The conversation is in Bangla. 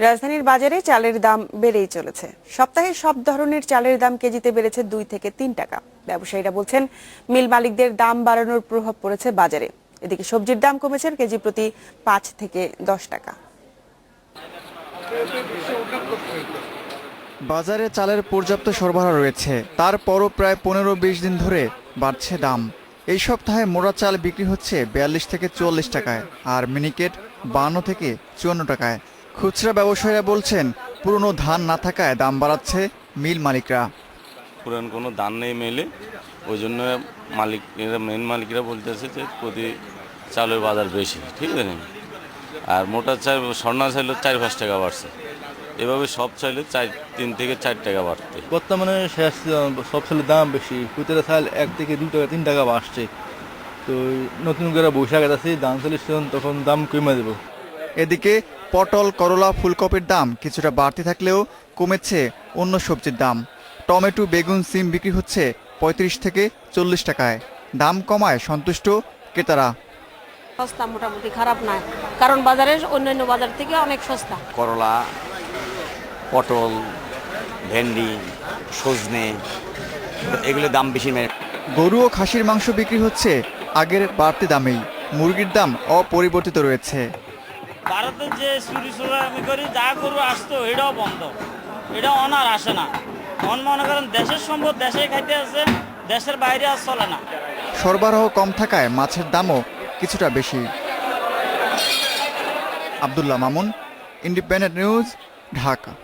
রাজধানীর বাজারে চালের দাম বেড়েই চলেছে। সপ্তাহে সব ধরনের চালের দাম কেজিতে বেড়েছে দুই থেকে তিন টাকা। ব্যবসায়ীরা বলছেন, মিল মালিকদের দাম বাড়ানোর প্রভাব পড়েছে বাজারে। এদিকে সবজির দাম কমেছে কেজি প্রতি পাঁচ থেকে দশ টাকা। বাজারে চালের পর্যাপ্ত সরবরাহ রয়েছে। তারপরও প্রায় পনেরো বিশ দিন ধরে বাড়ছে দাম। এই সপ্তাহে মোড়া চাল বিক্রি হচ্ছে বিয়াল্লিশ থেকে চুয়াল্লিশ টাকায় আর মিনিকেট বান্ন থেকে চুয়ান্ন টাকায়। খুচরা ব্যবসায়ীরা বলছেন পুরনো ধান না থাকায় দাম বাড়াচ্ছে মিল মালিকরা। পুরান কোনো দান নেই মেলে ওই জন্য মালিক মেন মালিকরা বলতেছে যে প্রতি চালের বাজার বেশি ঠিক আছে আর মোটা চাল স্বর্ণা চাইলে চার পাঁচ টাকা বাড়ছে। এভাবে সব চাইলে চার তিন থেকে চার টাকা বাড়তে। বর্তমানে শেষ সব ছেলের দাম বেশি কুইতের চাল এক থেকে দু টাকা তিন টাকা বাড়ছে। তো নতুন করে বৈশাখ আছে দাম চল্লিশ তখন দাম কমে দেবো এদিকে পটল করলা ফুলকপির দাম কিছুটা বাড়তি থাকলেও কমেছে অন্য সবজির দাম। টমেটো বেগুন সিম বিক্রি হচ্ছে পঁয়ত্রিশ থেকে চল্লিশ টাকায়। দাম কমায় সন্তুষ্ট ক্রেতারা। সস্তা মোটামুটি খারাপ নয়। কারণ বাজারে অন্যান্য বাজার থেকে অনেক সস্তা। করলা পটল ভেন্ডি সজনে এগুলোর দাম বেশি নেই। গরু ও খাসির মাংস বিক্রি হচ্ছে আগের বাড়তি দামেই। মুরগির দাম অপরিবর্তিত রয়েছে। ভারতের যে চুরি আমি করি, যা করব আসতো এটাও বন্ধ। এটা অনার আসে না। মন মনে করেন দেশের সম্পদ দেশে খাইতে আছে, দেশের বাইরে আর চলে না। সরবরাহ কম থাকায় মাছের দামও কিছুটা বেশি। Abdullah Mamun, Independent News, Dhaka.